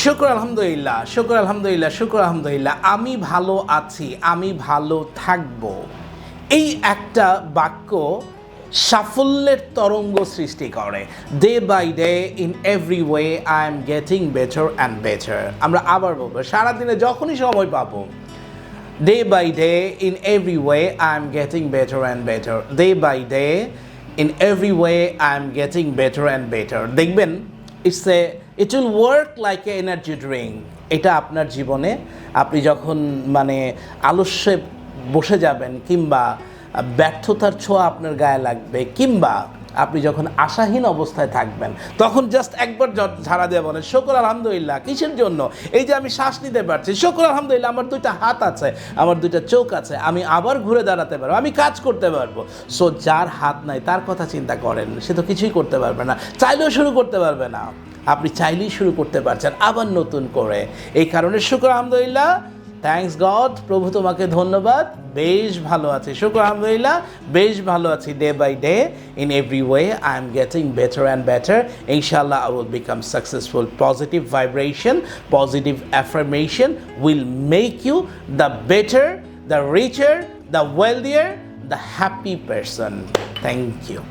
শুক্র আলহামদুলিল্লাহ শুক্র আলহামদুলিল্লাহ শুক্র আলহামদুলিল্লাহ, আমি ভালো আছি, আমি ভালো থাকব। এই একটা বাক্য সাফল্যের তরঙ্গ সৃষ্টি করে। Day by day in every way I am getting better and better আমরা আবার বলব, সারাদিনে যখনই সময় পাবো day by day in every way I am i'm better and better day by day in every way I am getting better and better দেখবেন it's a it will work like a energy drink এটা আপনার জীবনে আপনি যখন মানে আলস্যে বসে যাবেন কিংবা ব্যর্থতার ছোঁয়া আপনার গায়ে লাগবে কিংবা আপনি যখন আশাহীন অবস্থায় থাকবেন, তখন জাস্ট একবার ঝাড়া দেওয়া বলেন, শকর আলহামদুলিল্লাহ, কিসের জন্য? এই যে আমি শ্বাস নিতে পারছি, শকর আলহামদুলিল্লাহ, আমার দুইটা হাত আছে, আমার দুইটা চোখ আছে, আমি আবার ঘুরে দাঁড়াতে পারব, আমি কাজ করতে পারব। সো যার হাত নাই, তার কথা চিন্তা করেন, সে তো কিছুই করতে পারবে না, চাইলেও শুরু করতে পারবে না। আপনি চাইলেই শুরু করতে পারছেন, আবার নতুন করে। এই কারণে শুক্র আলহামদুলিল্লাহ থ্যাঙ্কস গড প্রভু তোমাকে ধন্যবাদ, বেশ ভালো আছি। শুক্র আলহামদুলিল্লাহ, বেশ ভালো আছি day by day in every way I am getting better and better ইনশাল্লাহ I will become successful positive vibration positive affirmation will make you the better the richer the wealthier the happy person thank you